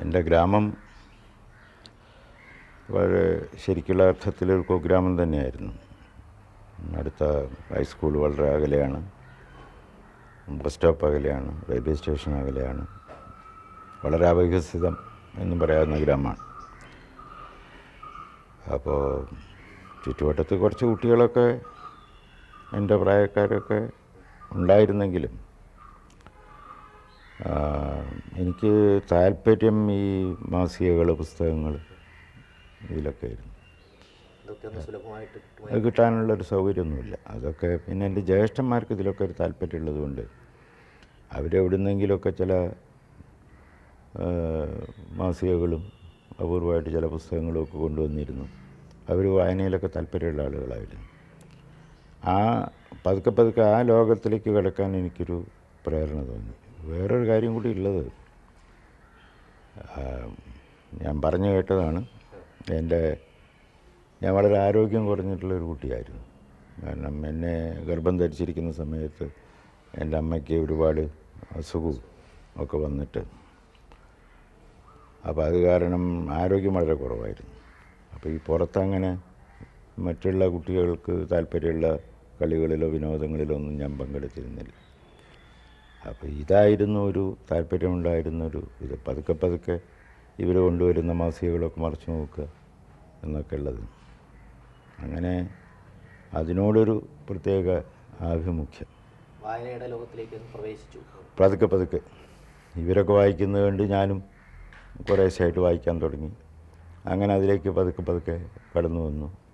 എന്റെ ഗ്രാമം വളരെ ശരിക്കുള്ള അർത്ഥത്തിലൊരു കുഗ്രാമം തന്നെയായിരുന്നു. അടുത്ത ഹൈസ്കൂൾ വളരെ അകലെയാണ്. ബസ് സ്റ്റോപ്പ് അകലെയാണ് റെയിൽവേ സ്റ്റേഷൻ അകലെയാണ്. വളരെ അവികസിതം എന്നും പറയാവുന്ന ഗ്രാമമാണ്. അപ്പോൾ ചുറ്റുവട്ടത്ത് കുറച്ച് കുട്ടികളൊക്കെ എന്റെ പ്രായക്കാരൊക്കെ ഉണ്ടായിരുന്നെങ്കിലും എനിക്ക് താല്പര്യം ഈ മാസികകൾ പുസ്തകങ്ങൾ ഇതിലൊക്കെ ആയിരുന്നു. അത് കിട്ടാനുള്ളൊരു സൗകര്യമൊന്നുമില്ല. അതൊക്കെ പിന്നെ എന്റെ ജ്യേഷ്ഠന്മാർക്ക് ഇതിലൊക്കെ ഒരു താല്പര്യമുള്ളത് കൊണ്ട് അവരെവിടുന്നെങ്കിലുമൊക്കെ ചില മാസികകളും അപൂർവമായിട്ട് ചില പുസ്തകങ്ങളും ഒക്കെ കൊണ്ടുവന്നിരുന്നു. അവർ വായനയിലൊക്കെ താല്പര്യമുള്ള ആളുകളായിരുന്നു. ആ പതുക്കെ പതുക്കെ ആ ലോകത്തിലേക്ക് കിടക്കാൻ എനിക്കൊരു പ്രേരണ തോന്നി. വേറൊരു കാര്യം കൂടി ഉള്ളത്. ഞാൻ പറഞ്ഞു കേട്ടതാണ്. എന്റെ ഞാൻ വളരെ ആരോഗ്യം കുറഞ്ഞിട്ടുള്ളൊരു കുട്ടിയായിരുന്നു. കാരണം എന്നെ ഗർഭം ധരിച്ചിരിക്കുന്ന സമയത്ത് എന്റെ അമ്മയ്ക്ക് ഒരുപാട് അസുഖവും ഒക്കെ വന്നിട്ട്. അപ്പോൾ അത് കാരണം ആരോഗ്യം വളരെ കുറവായിരുന്നു. അപ്പോൾ ഈ പുറത്തങ്ങനെ മറ്റുള്ള കുട്ടികൾക്ക് താല്പര്യമുള്ള കളികളിലോ വിനോദങ്ങളിലോ ഒന്നും ഞാൻ പങ്കെടുത്തിരുന്നില്ല. അപ്പോൾ ഇതായിരുന്നു ഒരു താല്പര്യമുണ്ടായിരുന്നൊരു ഇത്. പതുക്കെ പതുക്കെ ഇവർ കൊണ്ടുവരുന്ന മാസികകളൊക്കെ മറച്ചു നോക്കുക എന്നൊക്കെ ഉള്ളത്. അങ്ങനെ അതിനോടൊരു പ്രത്യേക ആഭിമുഖ്യം. വായനയുടെ ലോകത്തിലേക്ക് പ്രവേശിച്ചു. പതുക്കെ പതുക്കെ ഇവരൊക്കെ വായിക്കുന്നത് കണ്ട് ഞാനും കുറേശ്ശായിട്ട് വായിക്കാൻ തുടങ്ങി. അങ്ങനെ അതിലേക്ക് പതുക്കെ പതുക്കെ കടന്നു വന്നു.